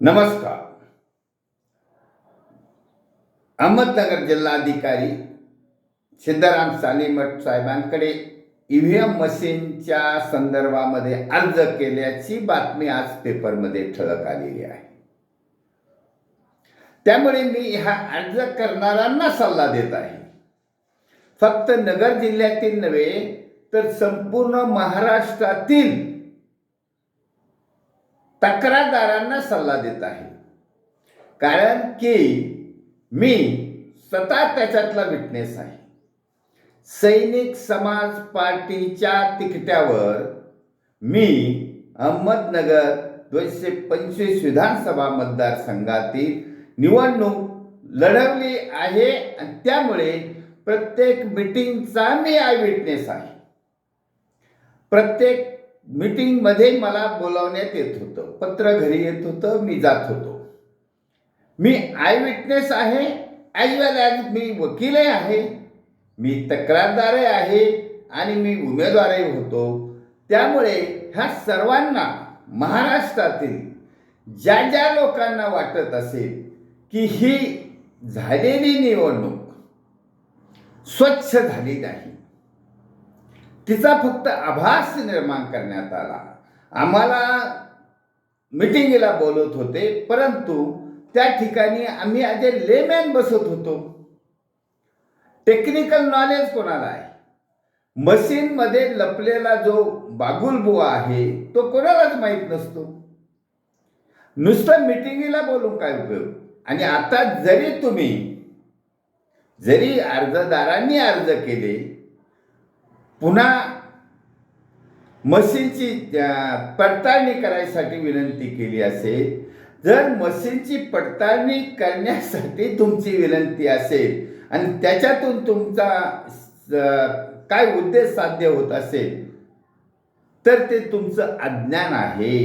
नमस्कार अहमदनगर जिल्हाधिकारी सिद्धाराम सालीमठ साहेबांकडे ईव्हीएम मशीनच्या संदर्भामध्ये अर्ज केल्याची बातमी आज पेपरमध्ये ठळक आलेली आहे त्यामुळे मी ह्या अर्ज करणाऱ्यांना सल्ला देत आहे फक्त नगर जिल्ह्यातील नव्हे तर संपूर्ण महाराष्ट्रातील तक्रारदारांना सल्ला देत आहे. कारण की मी स्वतः त्याच्यातला विटनेस आहे. सैनिक समाज पार्टीच्या तिकट्यावर मी अहमदनगर दोनशे पंचवीस विधानसभा मतदारसंघातील निवडणूक लढवली आहे आणि त्यामुळे प्रत्येक मिटिंगचा मी आय विटनेस आहे. प्रत्येक मीटिंगमध्ये मला बोलावण्यात येत होतं. पत्र घरी येत होतं मी जात होतो. मी आय विटनेस आहे ॲज वेल ॲज मी वकीलही आहे. मी तक्रारदारही आहे आणि मी उमेदवारही होतो. त्यामुळे ह्या सर्वांना महाराष्ट्रातील ज्या ज्या लोकांना वाटत असेल की ही झालेली निवडणूक स्वच्छ झाली नाही तिचा फक्त आभास निर्माण करण्यात आला. आम्हाला मिटिंगला बोलत होते परंतु त्या ठिकाणी आम्ही आज लेमॅन बसत होतो. टेक्निकल नॉलेज कोणाला आहे? मशीनमध्ये लपलेला जो बागुलबुवा आहे तो कोणालाच माहीत नसतो. नुसतं मिटिंगला बोलून काय उपयोग? आणि आता जरी तुम्ही जरी अर्जदारांनी अर्ज केले पुन्हा मशीनची पडताळणी करायसाठी विनंती केली असेल. जर मशीनची पडताळणी करण्यासाठी तुमची विनंती असेल आणि त्याच्यातून तुमचा काय उद्देश साध्य होत असेल तर ते तुमचं अज्ञान आहे.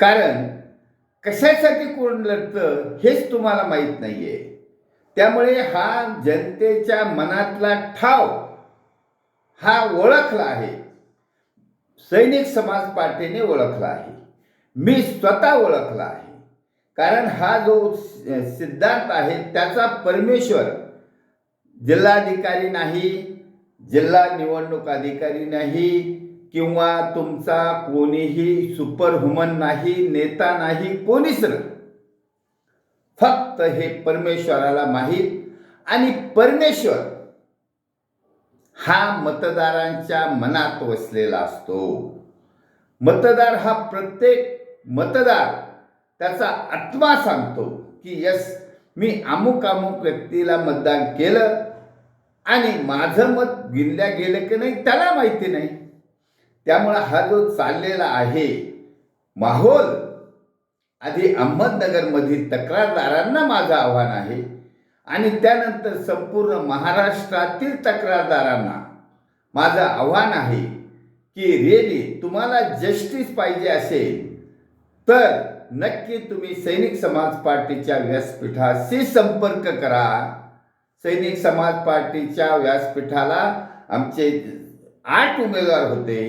कारण कशासाठी कोण लढतं हेच तुम्हाला माहीत आहे त्यामुळे हा जनतेच्या मनातला ठाव हा ओळखला आहे. सैनिक समाज पार्टीने ओळखला आहे. मी स्वतः ओळखला आहे. कारण हा जो सिद्धांत आहे त्याचा परमेश्वर जिल्हाधिकारी नाही जिल्हा निवडणूक अधिकारी नाही किंवा तुमचा कोणीही सुपर ह्युमन नाही नेता नाही कोणीच नाही. फक्त हे परमेश्वराला माहीत आणि परमेश्वर हा मतदारांच्या मनात वसलेला असतो. मतदार हा प्रत्येक मतदार त्याचा आत्मा सांगतो की यस मी अमुक अमुक व्यक्तीला मतदान केलं आणि माझं मत गिनल्या गेलं की नाही त्याला माहिती नाही. त्यामुळं हा जो चाललेला आहे माहोल आधी अहमदनगरमधील तक्रारदारांना माझं आव्हान आहे. आणि त्यानंतर संपूर्ण महाराष्ट्रातील तक्रारदारांना माझं आव्हान आहे की रेली तुम्हाला जस्टिस पाहिजे असेल तर नक्की तुम्ही सैनिक समाज पार्टीच्या व्यासपीठाशी संपर्क करा. सैनिक समाज पार्टीच्या व्यासपीठाला आमचे आठ उमेदवार होते.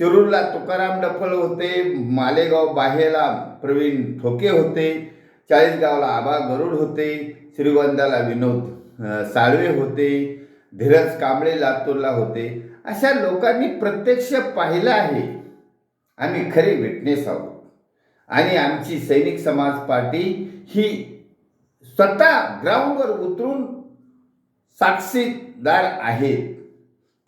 शिरूरला तुकाराम डफळ होते मालेगाव बाहेला प्रवीण ठोके होते. चाळीसगावला आबा गरुड होते श्रीगोंदाला विनोद साळवे होते धीरज कांबळे लातूरला होते. अशा लोकांनी प्रत्यक्ष पाहिलं आहे. आम्ही खरे विटनेस आहोत. आणि आमची सैनिक समाज पार्टी ही स्वतः ग्राउंडवर उतरून साक्षीदार आहेत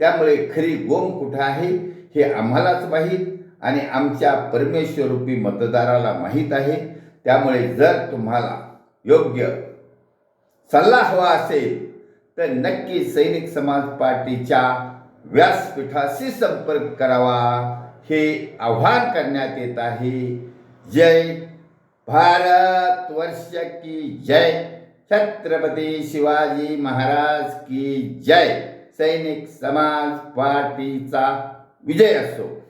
त्यामुळे खरी गोम कुठं आहे हे आम्हालाच माहीत आणि आमच्या परमेश्वरूपी मतदाराला माहीत आहे. त्यामुळे जर तुम्हाला योग्य सल्ला हवा असेल तर नक्की सैनिक समाज पार्टीच्या व्यासपीठाशी संपर्क करावा. हे आव्हान करण्यात येत आहे. जय भारत वर्ष की जय. छत्रपती शिवाजी महाराज की जय. सैनिक समाज पार्टीचा विजय असो.